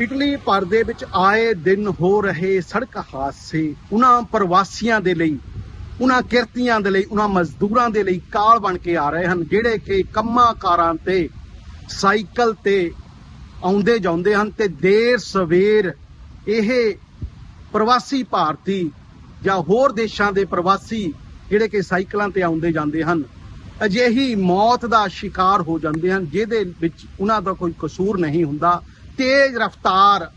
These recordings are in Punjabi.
ਇਟਲੀ ਭਰ ਦੇ ਵਿੱਚ ਆਏ ਦਿਨ ਹੋ ਰਹੇ ਸੜਕ ਹਾਦਸੇ। ਉਹਨਾਂ ਪ੍ਰਵਾਸੀਆਂ ਦੇ ਲਈ, ਉਹਨਾਂ ਕਿਰਤੀਆਂ ਦੇ ਲਈ, ਉਹਨਾਂ ਮਜ਼ਦੂਰਾਂ ਦੇ ਲਈ ਕਾਲ ਬਣ ਕੇ ਆ ਰਹੇ ਹਨ, ਜਿਹੜੇ ਕਿ ਕੰਮਾਂ ਕਾਰਾਂ ਤੇ, ਸਾਈਕਲ ਤੇ ਆਉਂਦੇ ਜਾਂਦੇ ਹਨ ਤੇ ਦੇਰ ਸਵੇਰ ਇਹ ਪ੍ਰਵਾਸੀ ਭਾਰਤੀ ਜਾਂ ਹੋਰ ਦੇਸ਼ਾਂ ਦੇ ਪ੍ਰਵਾਸੀ ਜਿਹੜੇ ਕਿ ਸਾਈਕਲਾਂ ਤੇ ਆਉਂਦੇ ਜਾਂਦੇ ਹਨ, ਅਜਿਹੀ ਮੌਤ ਦਾ ਸ਼ਿਕਾਰ ਹੋ ਜਾਂਦੇ ਹਨ, ਜਿਹਦੇ ਵਿੱਚ ਉਹਨਾਂ ਦਾ ਕੋਈ ਕਸੂਰ ਨਹੀਂ ਹੁੰਦਾ। ਤੇਜ਼ ਰਫ਼ਤਾਰ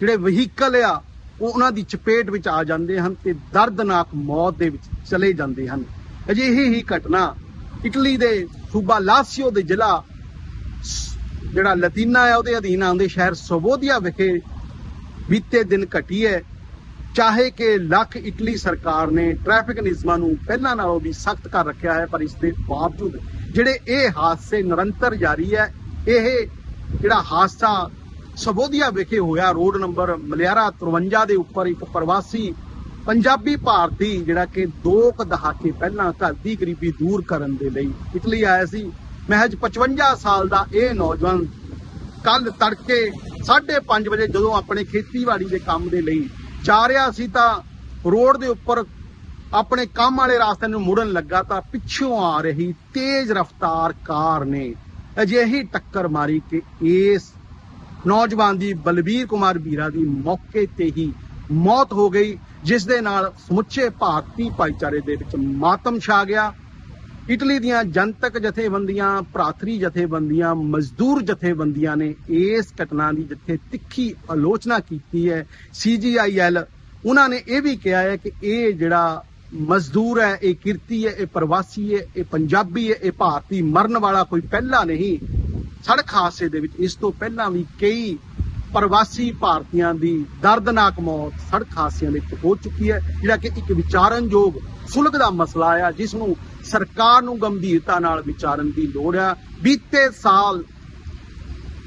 ਜਿਹੜੇ ਵਹੀਕਲ ਆ, ਉਹ ਉਹਨਾਂ ਦੀ ਚਪੇਟ ਵਿੱਚ ਆ ਜਾਂਦੇ ਹਨ ਤੇ ਦਰਦਨਾਕ ਮੌਤ ਦੇ ਵਿੱਚ ਚਲੇ ਜਾਂਦੇ ਹਨ। ਅਜਿਹੀ ਹੀ ਘਟਨਾ ਇਟਲੀ ਦੇ ਸੂਬਾ ਲਾਸੀਓ ਦੇ ਜ਼ਿਲ੍ਹਾ ਜਿਹੜਾ ਲਤੀਨਾ ਹੈ ਉਹਦੇ ਅਧੀਨ ਆਉਂਦੇ ਸ਼ਹਿਰ ਸਵੋਦੀਆ ਵਿਖੇ ਬੀਤੇ ਦਿਨ ਘਟੀ ਹੈ। ਚਾਹੇ ਕਿ ਲੱਖ ਇਟਲੀ ਸਰਕਾਰ ਨੇ ਟ੍ਰੈਫਿਕ ਨਿਯਮਾਂ ਨੂੰ ਪਹਿਲਾਂ ਨਾਲੋਂ ਵੀ ਸਖਤ ਕਰ ਰੱਖਿਆ ਹੈ, ਪਰ ਇਸ ਦੇ ਬਾਵਜੂਦ ਜਿਹੜੇ ਇਹ ਹਾਦਸੇ ਨਿਰੰਤਰ ਜਾਰੀ ਹੈ, ਇਹ ਜਿਹੜਾ ਹਾਦਸਾ ਸਬੋਧੀਆ ਵਿਖੇ ਹੋਇਆ, ਰੋਡ ਨੰਬਰ ਮਲਿਆਰਾ 53 ਦੇ ਉੱਪਰ ਇੱਕ ਪ੍ਰਵਾਸੀ ਪੰਜਾਬੀ ਭਾਰਤੀ ਜਿਹੜਾ ਕਿ ਦੋ ਕੁ ਦਹਾਕੇ ਪਹਿਲਾਂ ਘਰ ਦੀ ਗਰੀਬੀ ਦੂਰ ਕਰਨ ਦੇ ਲਈ ਇਟਲੀ ਆਇਆ ਸੀ। ਮਹਿਜ 55 ਸਾਲ ਦਾ ਇਹ ਨੌਜਵਾਨ ਕੱਲ ਤੜਕੇ 5:30 ਵਜੇ ਜਦੋਂ ਆਪਣੇ ਖੇਤੀਬਾੜੀ ਦੇ ਕੰਮ ਦੇ ਲਈ ਜਾ ਰਿਹਾ ਸੀ ਤਾਂ ਰੋਡ ਦੇ ਉੱਪਰ ਆਪਣੇ ਕੰਮ ਵਾਲੇ ਰਾਸਤੇ ਨੂੰ ਮੁੜਨ ਲੱਗਾ ਤਾਂ ਪਿੱਛੋਂ ਆ ਰਹੀ ਤੇਜ਼ ਰਫ਼ਤਾਰ ਕਾਰ ਨੇ ਅਜਿਹੀ ਟੱਕਰ ਮਾਰੀ ਕਿ ਇਸ ਨੌਜਵਾਨ ਦੀ ਬਲਬੀਰ ਕੁਮਾਰ ਬੀਰਾ ਦੀ ਮੌਕੇ ਤੇ ਹੀ ਮੌਤ ਹੋ ਗਈ, ਜਿਸ ਦੇ ਨਾਲ ਸਮੁੱਚੇ ਭਾਰਤੀ ਭਾਈਚਾਰੇ ਦੇ ਵਿੱਚ ਮਾਤਮ ਛਾ ਗਿਆ। ਇਟਲੀ ਦੀਆਂ ਜਨਤਕ ਜਥੇਬੰਦੀਆਂ, ਭਰਾਤਰੀ ਜਥੇਬੰਦੀਆਂ, ਮਜ਼ਦੂਰ ਜਥੇਬੰਦੀਆਂ ਨੇ ਇਸ ਘਟਨਾ ਦੀ ਜਿੱਥੇ ਤਿੱਖੀ ਆਲੋਚਨਾ ਕੀਤੀ ਹੈ ਸੀਜੀਆਈਐਲ ਉਹਨਾਂ ਨੇ ਇਹ ਵੀ ਕਿਹਾ ਹੈ ਕਿ ਇਹ ਜਿਹੜਾ ਮਜ਼ਦੂਰ ਹੈ, ਇਹ ਕਿਰਤੀ ਹੈ, ਇਹ ਪ੍ਰਵਾਸੀ ਹੈ, ਇਹ ਪੰਜਾਬੀ ਹੈ, ਇਹ ਭਾਰਤੀ, ਮਰਨ ਵਾਲਾ ਕੋਈ ਪਹਿਲਾ ਨਹੀਂ। ਸੜਕ ਹਾਦਸੇ ਦੇ ਵਿੱਚ ਇਸ ਤੋਂ ਪਹਿਲਾਂ ਵੀ ਕਈ ਪ੍ਰਵਾਸੀ ਭਾਰਤੀਆਂ ਦੀ ਦਰਦਨਾਕ ਮੌਤ ਸੜਕ ਹਾਦਸਿਆਂ ਵਿੱਚ ਹੋ ਚੁੱਕੀ ਹੈ। ਜਿਹੜਾ ਕਿ ਇੱਕ ਵਿਚਾਰਨਯੋਗ ਸੁਲਗ ਦਾ ਮਸਲਾ ਆ ਜਿਸ ਨੂੰ ਸਰਕਾਰ ਨੂੰ ਗੰਭੀਰਤਾ ਨਾਲ ਵਿਚਾਰਨ ਦੀ ਲੋੜ ਆ। ਬੀਤੇ ਸਾਲ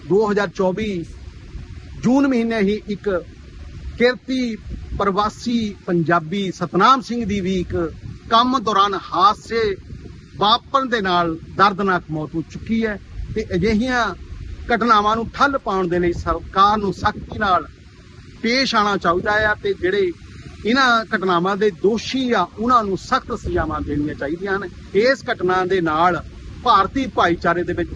2024 ਜੂਨ ਮਹੀਨੇ ਹੀ ਇੱਕ ਕਿਰਤੀ ਪ੍ਰਵਾਸੀ ਪੰਜਾਬੀ ਸਤਨਾਮ ਸਿੰਘ ਦੀ ਵੀ ਇੱਕ ਕੰਮ ਦੌਰਾਨ ਹਾਦਸੇ ਵਾਪਰਨ ਦੇ ਨਾਲ ਦਰਦਨਾਕ ਮੌਤ ਹੋ ਚੁੱਕੀ ਹੈ ਤੇ ਅਜਿਹੀਆਂ ਘਟਨਾਵਾਂ ਨੂੰ ਠੱਲ ਪਾਉਣ ਦੇ ਲਈ ਸਰਕਾਰ ਨੂੰ ਸਖਤੀ ਨਾਲ ਪੇਸ਼ ਆਣਾ ਚਾਹੀਦਾ ਹੈ ਤੇ ਜਿਹੜੇ ਇਹਨਾਂ ਘਟਨਾਵਾਂ ਦੇ ਦੋਸ਼ੀ ਆ, ਉਹਨਾਂ ਨੂੰ ਸਖਤ ਸਜ਼ਾਵਾਂ ਦੇਣੀਆਂ ਚਾਹੀਦੀਆਂ ਹਨ। ਇਸ ਘਟਨਾ ਦੇ ਨਾਲ ਭਾਰਤੀ ਭਾਈਚਾਰੇ ਦੇ ਵਿੱਚ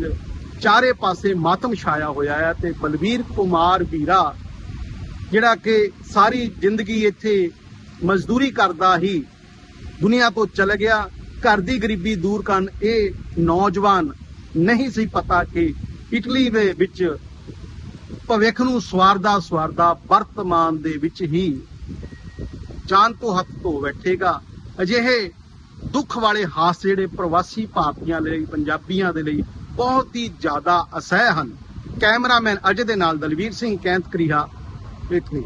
ਚਾਰੇ ਪਾਸੇ ਮਾਤਮ ਛਾਇਆ ਹੋਇਆ ਹੈ ਤੇ ਬਲਵੀਰ ਕੁਮਾਰ ਵੀਰਾ ਜਿਹੜਾ ਕਿ ਸਾਰੀ ਜ਼ਿੰਦਗੀ ਇੱਥੇ ਮਜ਼ਦੂਰੀ ਕਰਦਾ ਹੀ ਦੁਨੀਆ ਤੋਂ ਚਲ ਗਿਆ। ਘਰ ਦੀ ਗਰੀਬੀ ਦੂਰ ਕਰਨ ਇਹ ਨੌਜਵਾਨ ਨਹੀਂ ਸੀ ਪਤਾ ਕਿ ਇਟਲੀ ਦੇ ਵਿੱਚ ਭਵਿੱਖ ਨੂੰ ਸਵਾਰਦਾ ਸਵਾਰਦਾ ਵਰਤਮਾਨ ਦੇ ਵਿੱਚ ਹੀ ਜਾਨ ਤੋਂ ਹੱਥ ਧੋ ਬੈਠੇਗਾ। ਅਜਿਹੇ ਦੁੱਖ ਵਾਲੇ ਹਾਦਸੇ ਜਿਹੜੇ ਪ੍ਰਵਾਸੀ ਭਾਰਤੀਆਂ ਲਈ, ਪੰਜਾਬੀਆਂ ਦੇ ਲਈ ਬਹੁਤ ਹੀ ਜ਼ਿਆਦਾ ਅਸਹਿ ਹਨ। ਕੈਮਰਾਮੈਨ ਅਜੇ ਦੇ ਨਾਲ ਦਲਵੀਰ ਸਿੰਘ ਕੈਂਤ ਕਰੀਹਾ ਇਟਲੀ